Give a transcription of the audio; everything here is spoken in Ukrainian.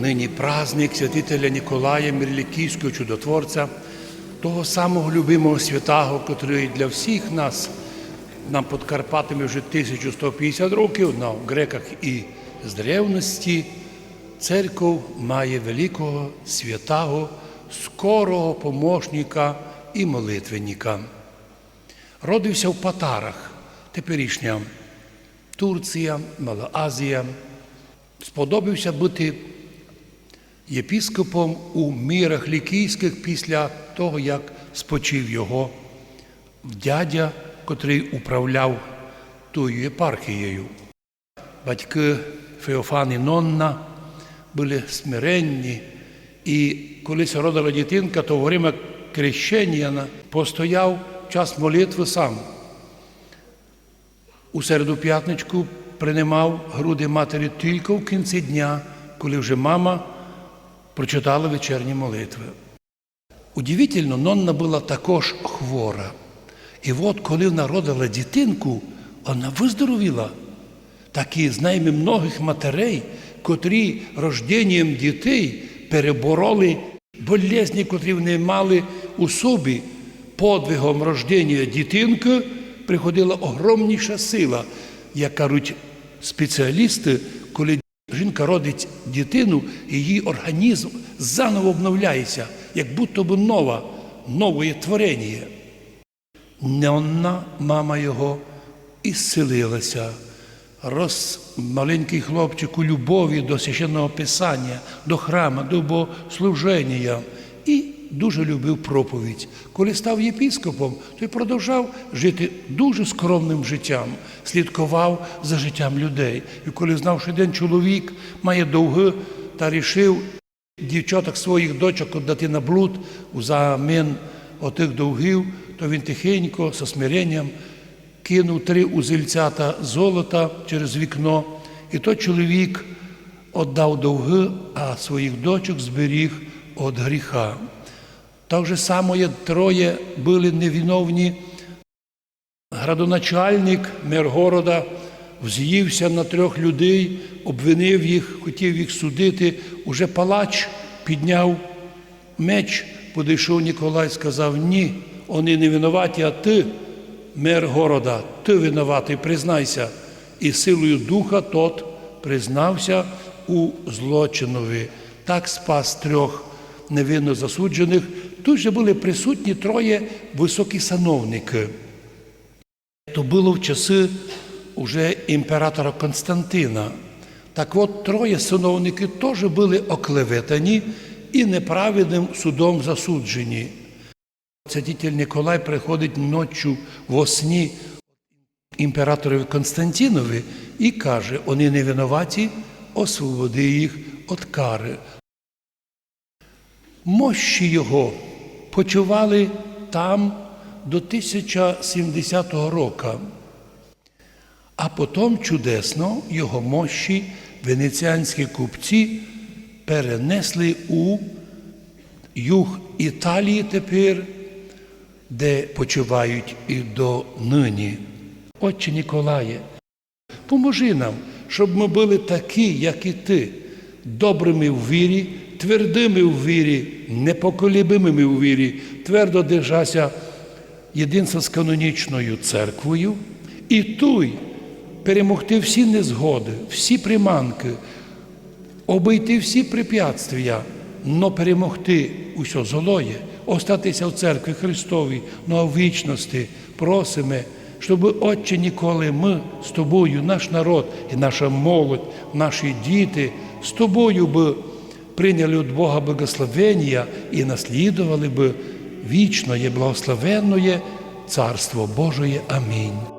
Нині праздник святителя Ніколая Мірлікійського чудотворця, того самого любимого святого, котрий для всіх нас, нам під Карпатами вже 1150 років, на греках і з древності, церков має великого святого, скорого помощника і молитвенника. Родився в Патарах, теперішня Турція, Мала Азія. Сподобався бути єпіскопом у мірах лікійських після того, як спочив його дядя, котрий управляв тою єпархією. Батьки Феофан і Нонна були смиренні, і коли родила дитинка, то во время крещення постояв час молитви сам. У середу п'ятничку приймав груди матері тільки в кінці дня, коли вже мама прочитала вечірні молитви. Удивительно, Нонна була також хвора. І от коли народила дитинку, вона виздоровіла. Так і знаємо многих матерей, котрі рожденням дітей перебороли болезні, котрі вони мали у собі. Подвигом рождення дитинки приходила огромніша сила, як кажуть спеціалісти, жінка родить дитину, її організм заново обновляється, як будто б нова, нове творення. Неонна мама його, ісцелилася. Роз маленький хлопчик у любові до священного писання, до храма, до богослуження і дуже любив проповідь. Коли став єпіскопом, то й продовжав жити дуже скромним життям, слідкував за життям людей. І коли знав, що один чоловік має довги та рішив дівчаток своїх дочок віддати на блуд у замін отих довгів, то він тихенько, со смиренням, кинув три узельцята золота через вікно, і той чоловік віддав довги, а своїх дочок зберіг від гріха. Так же само троє були невиновні. Градоначальник, мер города, вз'ївся на трьох людей, обвинив їх, хотів їх судити. Уже палач підняв меч, підійшов Ніколай, сказав: ні, вони не винуваті, а ти, мер города, ти винуватий, признайся. І силою духа тот признався у злочинові. Так спас трьох невинно засуджених. Тут же були присутні троє високі сановники. То було в часи уже імператора Константина. Так от троє сановники теж були оклеветані і неправедним судом засуджені. Святитель Ніколай приходить ночі во сні імператорові Константинові і каже, вони не винуваті, освободи їх від кари. Мощі його почували там до 1070 року, а потім чудесно його мощі венеціанські купці перенесли у юг Італії тепер, де почувають і до нині. Отче Ніколає, поможи нам, щоб ми були такі, як і ти, добрими в вірі, твердими в вірі, непоколібимими в вірі, твердо держася єдинства з канонічною церквою, і туй перемогти всі незгоди, всі приманки, обійти всі препятствия, но перемогти усе злоє, остатися в церкві Христовій, но в вічності просимо, щоб, Отче, ніколи ми з тобою, наш народ і наша молодь, наші діти з тобою би прийняли від Бога благословення і наслідували би вічне, благословенне Царство Божоє. Амінь.